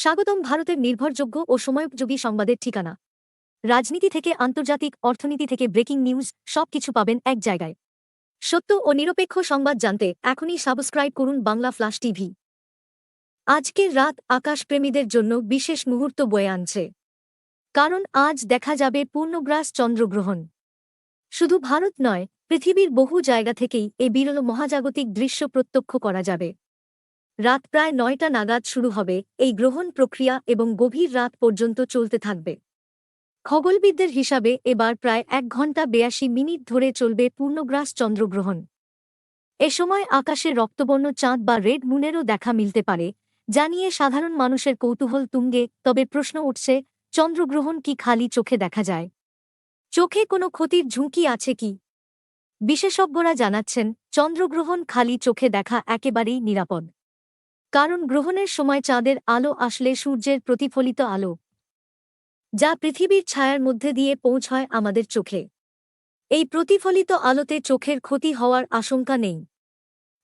স্বাগতম ভারতের নির্ভরযোগ্য ও সময়োপযোগী সংবাদের ঠিকানা। রাজনীতি থেকে আন্তর্জাতিক অর্থনীতি থেকে ব্রেকিং নিউজ, সবকিছু পাবেন এক জায়গায়। সত্য ও নিরপেক্ষ সংবাদ জানতে এখনই সাবস্ক্রাইব করুন বাংলা ফ্লাশ টিভি। আজকের রাত আকাশপ্রেমীদের জন্য বিশেষ মুহূর্ত বয়ে আনছে। কারণ আজ দেখা যাবে পূর্ণগ্রাস চন্দ্রগ্রহণ। শুধু ভারত নয়, পৃথিবীর বহু জায়গা থেকেই এ বিরল মহাজাগতিক দৃশ্য প্রত্যক্ষ করা যাবে। রাত প্রায় নয়টা নাগাদ শুরু হবে, এই গ্রহণ প্রক্রিয়া এবং গভীর রাত পর্যন্ত চলতে থাকবে। খগোলবিদদের হিসাবে এবার প্রায় এক ঘণ্টা বেয়াশি মিনিট ধরে চলবে পূর্ণগ্রাস চন্দ্রগ্রহণ। এ সময় আকাশে রক্তবর্ণ চাঁদ বা রেড মুনেরও দেখা মিলতে পারে, যা নিয়ে সাধারণ মানুষের কৌতূহল তুঙ্গে, তবে প্রশ্ন উঠছে, চন্দ্রগ্রহণ কি খালি চোখে দেখা যায়? চোখে কোনো ক্ষতির ঝুঁকি আছে কি? বিশেষজ্ঞরা জানাচ্ছেন, চন্দ্রগ্রহণ খালি চোখে দেখা একেবারেই নিরাপদ। কারণ গ্রহণের সময় চাঁদের আলো আসলে সূর্যের প্রতিফলিত আলো, যা পৃথিবীর ছায়ার মধ্যে দিয়ে পৌঁছয় আমাদের চোখে। এই প্রতিফলিত আলোতে চোখের ক্ষতি হওয়ার আশঙ্কা নেই।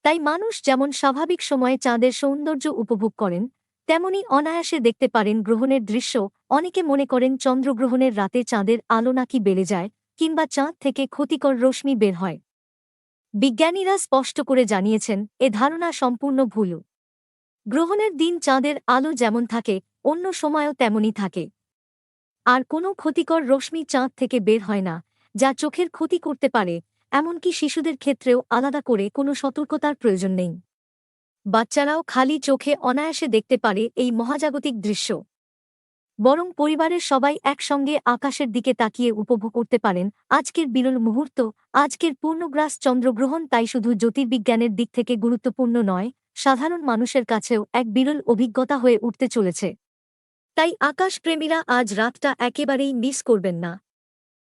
তাই মানুষ যেমন স্বাভাবিক সময়ে চাঁদের সৌন্দর্য উপভোগ করেন, তেমনি অনায়াসে দেখতে পারেন গ্রহণের দৃশ্য। অনেকে মনে করেন চন্দ্রগ্রহণের রাতে চাঁদের আলো নাকি বেড়ে যায়, কিংবা চাঁদ থেকে ক্ষতিকর রশ্মি বের হয়। বিজ্ঞানীরা স্পষ্ট করে জানিয়েছেন, এ ধারণা সম্পূর্ণ ভুল। গ্রহণের দিন চাঁদের আলো যেমন থাকে, অন্য সময়ও তেমনই থাকে। আর কোনো ক্ষতিকর রশ্মি চাঁদ থেকে বের হয় না, যা চোখের ক্ষতি করতে পারে, এমনকি শিশুদের ক্ষেত্রেও আলাদা করে কোনো সতর্কতার প্রয়োজন নেই। বাচ্চারাও খালি চোখে অনায়াসে দেখতে পারে এই মহাজাগতিক দৃশ্য। বরং পরিবারের সবাই একসঙ্গে আকাশের দিকে তাকিয়ে উপভোগ করতে পারেন আজকের বিরল মুহূর্ত, আজকের পূর্ণগ্রাস চন্দ্রগ্রহণ তাই শুধু জ্যোতির্বিজ্ঞানের দিক থেকে গুরুত্বপূর্ণ নয় সাধারণ মানুষের কাছেও এক বিরল অভিজ্ঞতা হয়ে উঠতে চলেছে। তাই আকাশপ্রেমীরা আজ রাতটা একেবারেই মিস করবেন না।